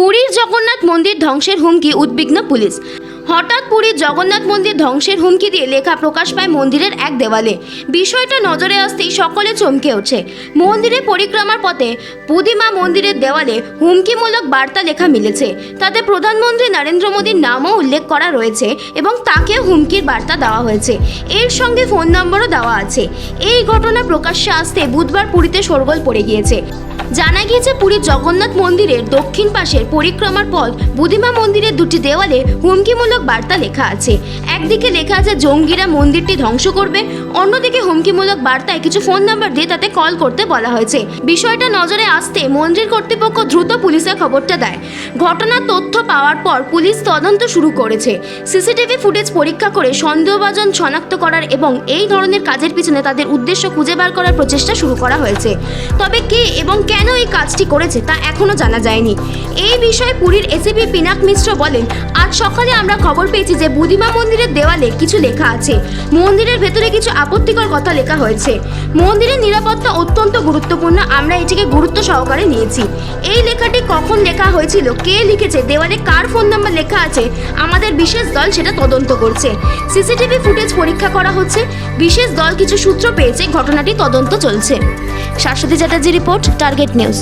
পুরীর জগন্নাথ মন্দির ধ্বংসের হুমকি, উদ্বিগ্ন পুলিশ। হঠাৎ পুরীর জগন্নাথ মন্দির ধ্বংসের হুমকি দিয়ে লেখা প্রকাশ পায় মন্দিরের এক দেওয়ালে। বিষয়টা নজরে আসতেই সকলে চমকে ওঠে। মন্দিরে পরিক্রমার পথে বুধিমা মন্দিরের দেওয়ালে হুমকিমূলক বার্তা লেখা মিলেছে। তাতে প্রধানমন্ত্রী নরেন্দ্র মোদীর নামও উল্লেখ করা রয়েছে এবং তাকেও হুমকির বার্তা দেওয়া হয়েছে। এর সঙ্গে ফোন নম্বরও দেওয়া আছে। এই ঘটনা প্রকাশ্যে আসতে বুধবার পুরীতে শোরগোল পড়ে গিয়েছে। জানা গিয়েছে পুরীর জগন্নাথ মন্দিরের দক্ষিণ পাশের পরিক্রমার পথ বুধিমা মন্দিরের দুটি দেওয়ালে হুমকিমূলক বার্তা লেখা আছে। একদিকে লেখা আছে, জঙ্গিরা মন্দিরটি ধ্বংস করবে। অন্যদিকে হুমকিমূলক বার্তায় কিছু ফোন নাম্বার দিয়ে তাতে কল করতে বলা হয়েছে। বিষয়টা নজরে আসতে মন্দির কর্তৃপক্ষ দ্রুত পুলিশে খবরটা দেয়। ঘটনার তথ্য পাওয়ার পর পুলিশ তদন্ত শুরু করেছে। সিসিটিভি ফুটেজ পরীক্ষা করে সন্দেহভাজন শনাক্ত করার এবং এই ধরনের কাজের পিছনে তাদের উদ্দেশ্য খুঁজে বার করার প্রচেষ্টা শুরু করা হয়েছে। তবে কে এবং কেন এই কাজটি করেছে তা এখনও জানা যায়নি। এই বিষয়ে পুরীর এসিপি পিনাক মিশ্র বলেন, আজ সকালে আমরা খবর পেয়েছি যে বুধিমা মন্দিরের দেওয়ালে কিছু লেখা আছে। মন্দিরের ভেতরে কিছু আপত্তিকর কথা লেখা হয়েছে। মন্দিরের নিরাপত্তা অত্যন্ত গুরুত্বপূর্ণ, আমরা এটিকে গুরুত্ব সহকারে নিয়েছি। এই লেখাটি কখন লেখা হয়েছিল, কে লিখেছে, দেওয়ালে কার ফোন নাম্বার লেখা আছে, আমাদের বিশেষ দল সেটা তদন্ত করছে। সিসিটিভি ফুটেজ পরীক্ষা করা হচ্ছে, বিশেষ দল কিছু সূত্র পেয়েছে, ঘটনাটি তদন্ত চলছে। Shashwati Chatterjee report target news.